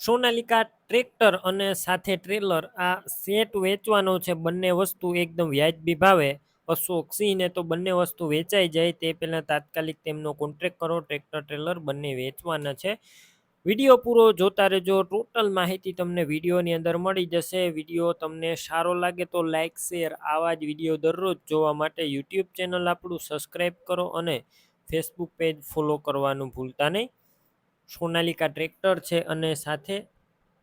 Sonalika tractor અને સાથે trailer, આ સેટ વેચવાનો છે. બંને વસ્તુ એકદમ વ્યાજબી ભાવે. અશોક સિંહને તો બંને વસ્તુ વેચાઈ જાય. તે પહેલાં તાત્કાલિક તેમનો કોન્ટ્રેક્ટ કરો. ટ્રેક્ટર, ટ્રેલર બંને વેચવાના છે. વીડિયો પૂરો જોતા રહેજો. ટોટલ માહિતી તમને વિડીયોની અંદર મળી જશે. વીડિયો તમને સારો લાગે તો લાઇક શેર, આવા જ વીડિયો દરરોજ જોવા માટે યુટ્યુબ ચેનલ આપણું સબસ્ક્રાઈબ કરો અને ફેસબુક પેજ ફોલો કરવાનું ભૂલતા નહીં. સોનાલિકા ટ્રેક્ટર છે અને સાથે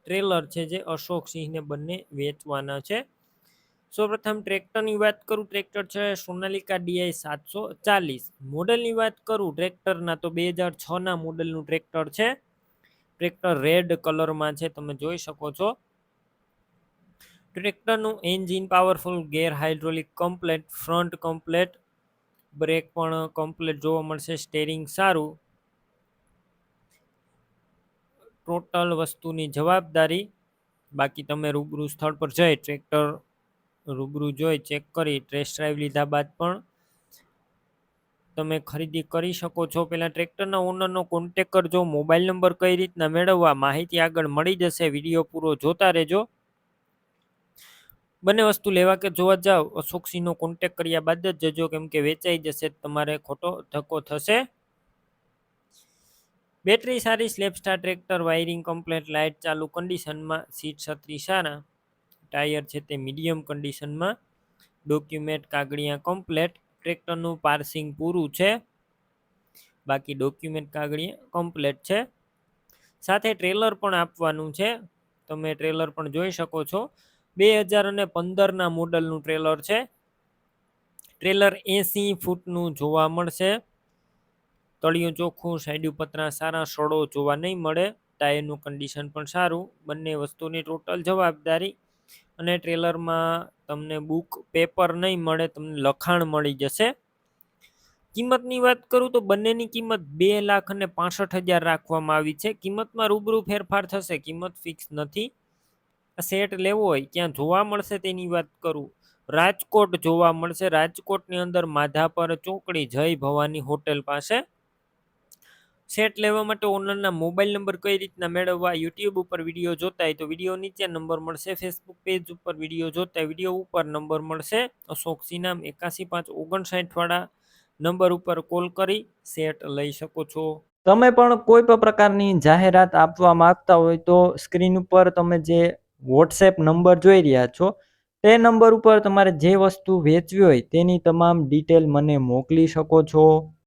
ટ્રેલર છે જે અશોક સિંહને બંને વેચવાના છે. સૌપ્રથમ ટ્રેક્ટરની વાત કરું, ટ્રેક્ટર છે સોનાલિકા ડીઆઈ સાતસો ચાલીસ. મોડલની વાત કરું, ટ્રેક્ટરના તો બે હજાર છના મોડલનું ટ્રેક્ટર છે. ટ્રેક્ટર રેડ કલરમાં છે, તમે જોઈ શકો છો. ટ્રેક્ટરનું engine powerful, gear hydraulic, complete, front complete, brake પણ કમ્પ્લેટ જોવા મળશે, સ્ટેરિંગ સારું. ટોટલ વસ્તુની જવાબદારી. બાકી તમે રૂબરૂ સ્થળ પર જઈ ટ્રેક્ટર રૂબરૂ જોઈ ચેક કરી, ટેસ્ટ ડ્રાઈવ લીધા બાદ પણ તમે ખરીદી કરી શકો છો. પહેલાં ટ્રેક્ટરના ઓનરનો કોન્ટેક કરજો. મોબાઈલ નંબર કઈ રીતના મેળવવા માહિતી આગળ મળી જશે. વીડિયો પૂરો જોતા રહેજો. બંને વસ્તુ લેવા કે જોવા જાઓ અશોકસિંહનો કોન્ટેક કર્યા બાદ જ જજો. કેમ કે વેચાઈ જશે, તમારે ખોટો ધક્કો થશે. બેટરી સારી, સ્લેપસ્ટાર ટ્રેક્ટર, વાયરિંગ કમ્પ્લેટ, લાઇટ ચાલુ કન્ડિશનમાં, સીટ છત્રી સારા. ટાયર છે તે મીડિયમ કન્ડિશનમાં. ડોક્યુમેન્ટ કાગળિયા કમ્પ્લેટ. ટ્રેક્ટરનું પાર્સિંગ પૂરું છે. બાકી ડોક્યુમેન્ટ કાગળિયા કમ્પ્લેટ છે. સાથે ટ્રેલર પણ આપવાનું છે. તમે ટ્રેલર પણ જોઈ શકો છો. બે હજાર અને પંદરના મોડલનું ટ્રેલર છે. ટ્રેલર એંસી ફૂટનું જોવા મળશે. તળિયું ચોખ્ખું સાઈડ પતરા સારા, સડો જોવા નહીં મળે. ટાયરનું કન્ડિશન પણ સારું. બંને વસ્તુની ટોટલ જવાબદારી. અને ટ્રેલરમાં તમને બુક પેપર નહીં મળે, તમને લખાણ મળી જશે. કિંમતની વાત કરું તો બંનેની કિંમત બે લાખ અને પાસઠ હજાર રાખવામાં આવી છે. કિંમતમાં રૂબરૂ ફેરફાર થશે. કિંમત ફિક્સ નથી. સેટ લેવો હોય, ક્યાં જોવા મળશે તેની વાત કરું. રાજકોટ જોવા મળશે. રાજકોટની અંદર માધાપર ચોકડી જય ભવાની હોટેલ પાસે. સેટ લેવા માટે ઓનરના મોબાઈલ નંબર કઈ રીતના મેળવવા, યુટ્યુબ ઉપર વીડિયો જોતા હોય તો વીડિયો નીચે નંબર મળશે, ફેસબુક પેજ ઉપર વીડિયો જોતા વીડિયો ઉપર નંબર મળશે. અશોક સિનામ એકાસી પાંચ ઓગણસાઠવાળા નંબર ઉપર કોલ કરી સેટ લઈ શકો છો. તમે પણ કોઈ પણ પ્રકારની જાહેરાત આપવા માંગતા હોય તો સ્ક્રીન ઉપર તમે જે વોટ્સએપ નંબર જોઈ રહ્યા છો, તે નંબર ઉપર તમારે જે વસ્તુ વેચવી હોય તેની તમામ ડિટેલ મને મોકલી શકો છો.